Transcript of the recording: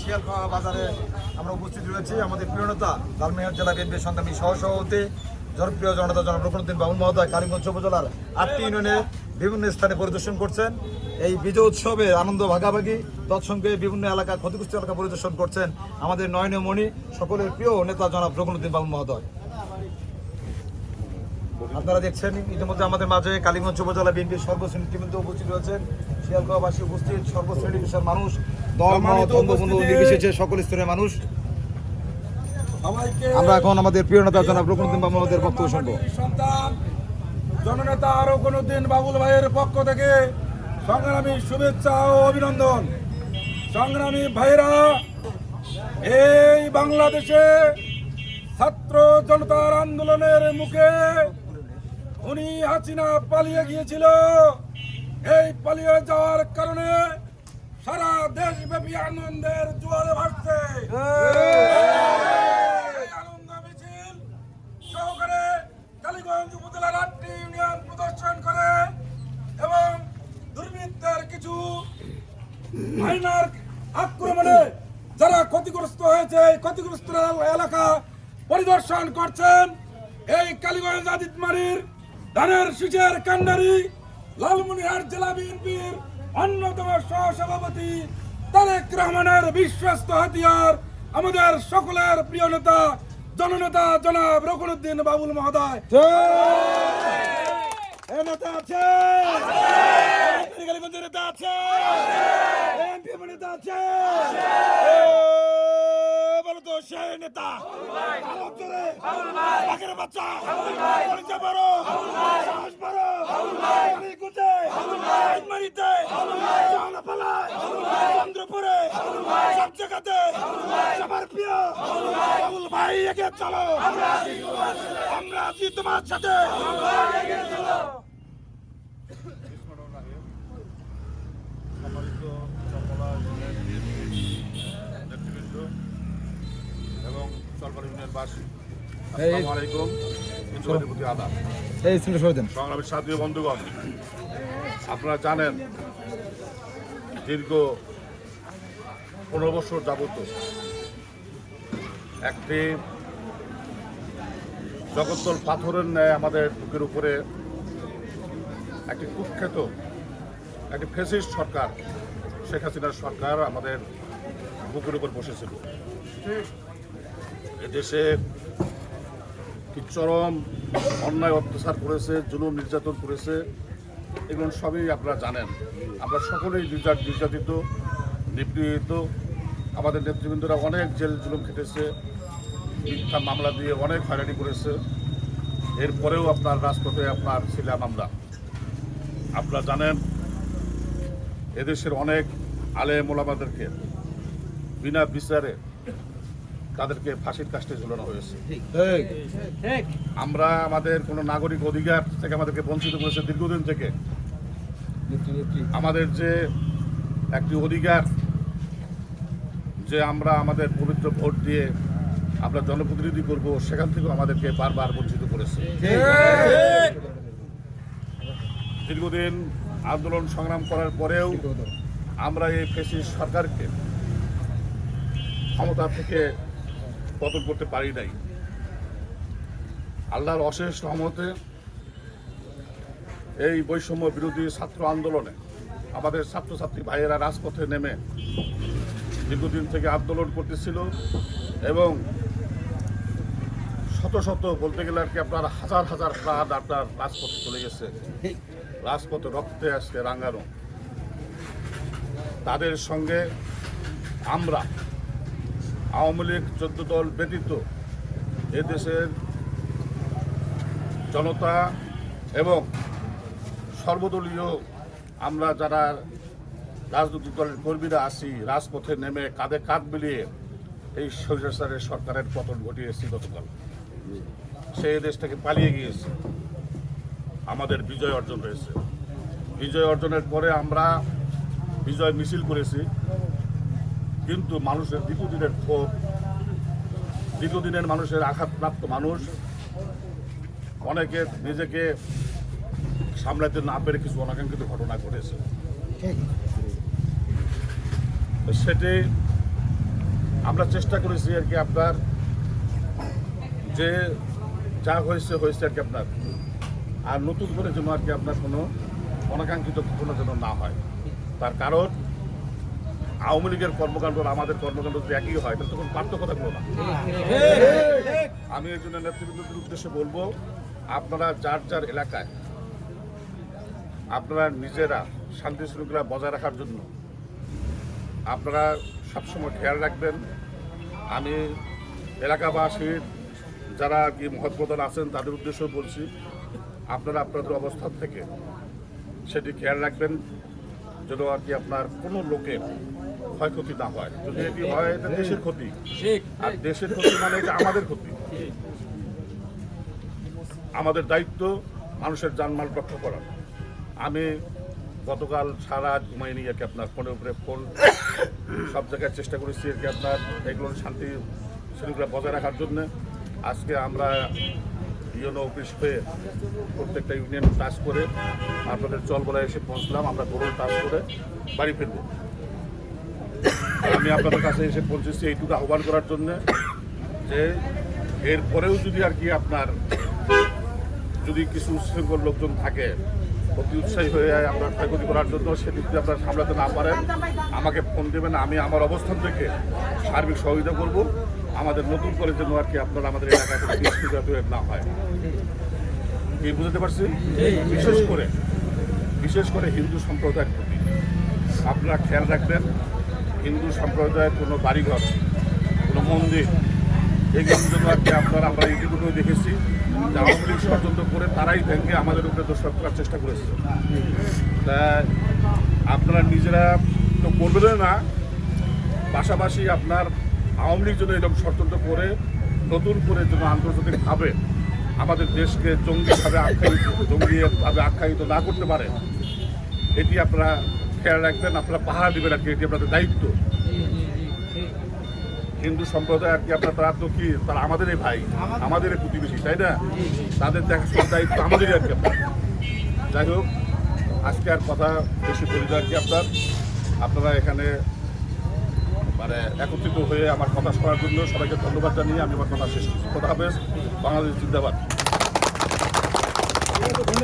শিয়ালখোয়া বাজারে আমরা উপস্থিত রয়েছি। আমাদের প্রিয় নেতা লালমিহাট জেলা বিএনপির সংগ্রামী সহসভাপতি, জনপ্রিয় জনতা জনাব রকনুদ্দিন বাবুল মহোদয় কারিগঞ্জ উপজেলার আটটি ইউনিয়নে বিভিন্ন স্থানে পরিদর্শন করছেন। এই বিজয় উৎসবে আনন্দ ভাগাভাগি, তৎসঙ্গে বিভিন্ন এলাকা, ক্ষতিগ্রস্ত এলাকা পরিদর্শন করছেন আমাদের নয়নমণি, সকলের প্রিয় নেতা জনাব রকনুদ্দিন বাবুল মহোদয়। আপনারা দেখছেন, ইতিমধ্যে আমাদের মাঝে কালীগঞ্জ উপজেলা বিএনপির সর্বশ্রেণী উপস্থিত রয়েছেন। শিয়ালগাঁওবাসী উপস্থিত সর্বশ্রেণী পেশার মানুষ। নির্বিশেষে সকল স্তরের মানুষ। আমরা এখন আমাদের প্রিয় নেতা জনাব রকনুদ্দিন বাবুল মহোদয়ের বক্তব্য শুনব। জননেতা আরও কোনদিন বাবুল ভাইয়ের পক্ষ থেকে সংগ্রামী শুভেচ্ছা ও অভিনন্দন। সংগ্রামী ভাইরা এই বাংলাদেশে ছাত্র জনতার আন্দোলনের মুখে উনি হাসিনা পালিয়ে গিয়েছিল। এই পালিয়ে যাওয়ার কারণে সারা দেশব্যাপী আনন্দের জোয়ারে ভাসছে। আনন্দ মিছিল প্রদর্শন করে এবং কিছু আক্রমণে যারা ক্ষতিগ্রস্ত হয়েছে এলাকা পরিদর্শন করছেন এই কালীগঞ্জ আদিতমারির ধানের শীষের কান্ডারি লালমনিরহাট জেলা বিএনপির অন্যতম সহসভাপতি তারেক রহমানের বিশ্বস্ত হাতিয়ার আমাদের সকলের প্রিয় নেতা জননেতা জনাব রকুনুদ্দিন বাবুল মহোদয়। নেতা আছে। নেতা আছে। নেতা আছে। এ, তো সে নেতা। বাচ্চা পরিচয় বড়, সাহস বড়, কালীগঞ্জে, রাজবাড়িতে, জানাপালায়, চন্দ্রপুরে, সব জায়গাতে সবার প্রিয় বাবুল ভাই এগিয়ে চলো আমরা আছি তোমার সাথে। এবং ইউনিয়ন বাসী আসসালামু আলাইকুম। সংগ্রামের বন্ধুগণ আপনারা জানেন দীর্ঘ পনেরো বছর যাবত একটি জগদ্দল পাথরের ন্যায় আমাদের বুকের উপরে একটি কুখ্যাত, একটি ফেসিস্ট সরকার, শেখ হাসিনার সরকার আমাদের বুকের উপর বসেছিল। এদেশে কি চরম অন্যায়, অত্যাচার করেছে, জুলুম, নির্যাতন করেছে, এগুলো সবই আপনারা জানেন। আমরা সকলেই নির্যা- নির্যাতিত, নিপীড়িত। আমাদের নেতৃবৃন্দরা অনেক জেল জুলুম খেটেছে। মিথ্যা মামলা দিয়ে অনেক হয়রানি করেছে। এরপরেও আপনার রাজপথে আপনার ছিলাম আমরা। আপনারা জানেন এদেশের অনেক আলে মোলামাদেরকে বিনা বিচারে তাদেরকে ফাঁসির কাস্টে ঝুলানো হয়েছে। আমরা আমাদের কোনো নাগরিক অধিকার থেকে আমাদেরকে বঞ্চিত করেছে দীর্ঘদিন থেকে। আমাদের যে একটি অধিকার যে আমরা আমাদের পবিত্র ভোট দিয়ে আমরা জনপ্রতিনিধি করব সেখান থেকেও আমাদেরকে বারবার বঞ্চিত করেছে। দীর্ঘদিন আন্দোলন সংগ্রাম করার পরেও আমরা এই ফেসিস সরকারকে ক্ষমতা থেকে পতন করতে পারি নাই। আল্লাহর অশেষ রহমতে এই বৈষম্য বিরোধী ছাত্র আন্দোলনে আমাদের ছাত্রছাত্রী ভাইয়েরা রাজপথে নেমে দীর্ঘদিন থেকে আন্দোলন করতেছিল এবং শত শত বলতে গেলে আর কি আপনার হাজার হাজার প্রাণ আপনার রাজপথে চলে গেছে। রাজপথে রক্তে আজকে রাঙ্গানো তাদের সঙ্গে আমরা, আওয়ামী লীগ চোদ্দ দল ব্যতীত এদেশের জনতা এবং সর্বদলীয় আমরা যারা রাজনৈতিক দলের কর্মীরা আছি, রাজপথে নেমে কাঁধে কাঁধ মিলিয়ে এই সরকারের পতন ঘটিয়েছি গতকাল। সে দেশ থেকে পালিয়ে গিয়েছে। আমাদের বিজয় অর্জন হয়েছে। বিজয় অর্জনের পরে আমরা বিজয় মিছিল করেছি। কিন্তু মানুষের দীর্ঘদিনের ক্ষোভ, দীর্ঘদিনের মানুষের আঘাতপ্রাপ্ত মানুষ, অনেকে নিজেকে সামলাতে না পেরে কিছু অনাকাঙ্ক্ষিত ঘটনা ঘটেছে। সেটি আমরা চেষ্টা করেছি আর কি আপনার যে যা হয়েছে হয়েছে আর কি আপনার। আর নতুন করে যেন আর কি আপনার কোনো অনাকাঙ্ক্ষিত ঘটনা যেন না হয়। তার কারণ, আওয়ামী লীগের কর্মকাণ্ড আমাদের কর্মকাণ্ড যদি একই হয়, তাহলে তখন পার্থক্য থাকল না। আমি এই জন্য নেতৃবৃন্দদের উদ্দেশ্যে বলব, আপনারা যার যার এলাকায়, আপনারা নিজেরা শান্তি শৃঙ্খলা বজায় রাখার জন্য আপনারা সবসময় খেয়াল রাখবেন। আমি এলাকাবাসীর যারা কি মহৎপ্রধান আছেন, তাদের উদ্দেশ্যেও বলছি, আপনারা আপনাদের অবস্থান থেকে সেটি খেয়াল রাখবেন, যেন আর কি আপনার কোনো লোকের ক্ষয়ক্ষতি না হয়। যদি এটি হয়, এটা দেশের ক্ষতি। আর দেশের ক্ষতি মানে এটা আমাদের ক্ষতি। আমাদের দায়িত্ব মানুষের জানমাল রক্ষা করা। আমি গতকাল সারা ঘুমাইনি আর কি আপনার ফোনের উপরে ফোন। সব জায়গায় চেষ্টা করেছি আর কি আপনার এগুলো শান্তি শৃঙ্খলা বজায় রাখার জন্য। আজকে আমরা ইউনো অফিস হয়ে প্রত্যেকটা ইউনিয়ন টাচ করে আপনাদের চলবলায় এসে পৌঁছলাম, আমরা গরুর টাচ করে বাড়ি ফিরব। আমি আপনাদের কাছে এসে পৌঁছেছি এইটুকু আহ্বান করার জন্য যে এরপরেও যদি আর কি আপনার যদি কিছু উচ্ছৃঙ্খল লোকজন থাকে, অতি উৎসাহী হয়ে আপনার ক্ষয়ক্ষতি করার জন্য সেটি যদি আপনারা সামলাতে না পারেন, আমাকে ফোন দেবেন, আমি আমার অবস্থান থেকে সার্বিক সহযোগিতা করব। আমাদের নতুন করে যেন আর কি আপনারা আমাদের বিস্তৃত না হয়। কি বুঝতে পারছি? বিশেষ করে বিশেষ করে হিন্দু সম্প্রদায়ের প্রতি। আপনারা খেয়াল রাখবেন, হিন্দু সম্প্রদায়ের কোনো বাড়িঘর, কোনো মন্দির এগুলোর জন্য আর কি আপনারা আমরা ইতিপূর্বে দেখেছি, যে আওয়ামী লীগ ষড়যন্ত্র করে তারাই ব্যাংকে আমাদের উপরে দোষারোপ করার চেষ্টা করেছে। তা আপনারা নিজেরা তো করবেন না, পাশাপাশি আপনার আওয়ামী লীগ যেন এরকম ষড়যন্ত্র করে, নতুন করে যেন আন্তর্জাতিকভাবে আমাদের দেশকে জঙ্গিভাবে আখ্যায়িত জঙ্গিভাবে আখ্যায়িত না করতে পারে, এটি আপনারা খেয়াল রাখবেন, আপনারা পাহারা দেবেন আর কি, এটি আপনাদের দায়িত্ব। হিন্দু সম্প্রদায় আর কি আপনার তারা তো কি, তারা আমাদেরই ভাই, আমাদেরই প্রতিবেশী, তাই না? তাদের দেখাশোনার দায়িত্ব আমাদেরই আর কি আপনার। যাই হোক, আজকে আর কথা, বেশি বলি আর কি আপনার। আপনারা এখানে মানে একত্রিত হয়ে আমার কথা করার জন্য সবাইকে ধন্যবাদ জানিয়ে আমি আমার কথা শেষ কথা হবে বাংলাদেশ জিন্দাবাদ।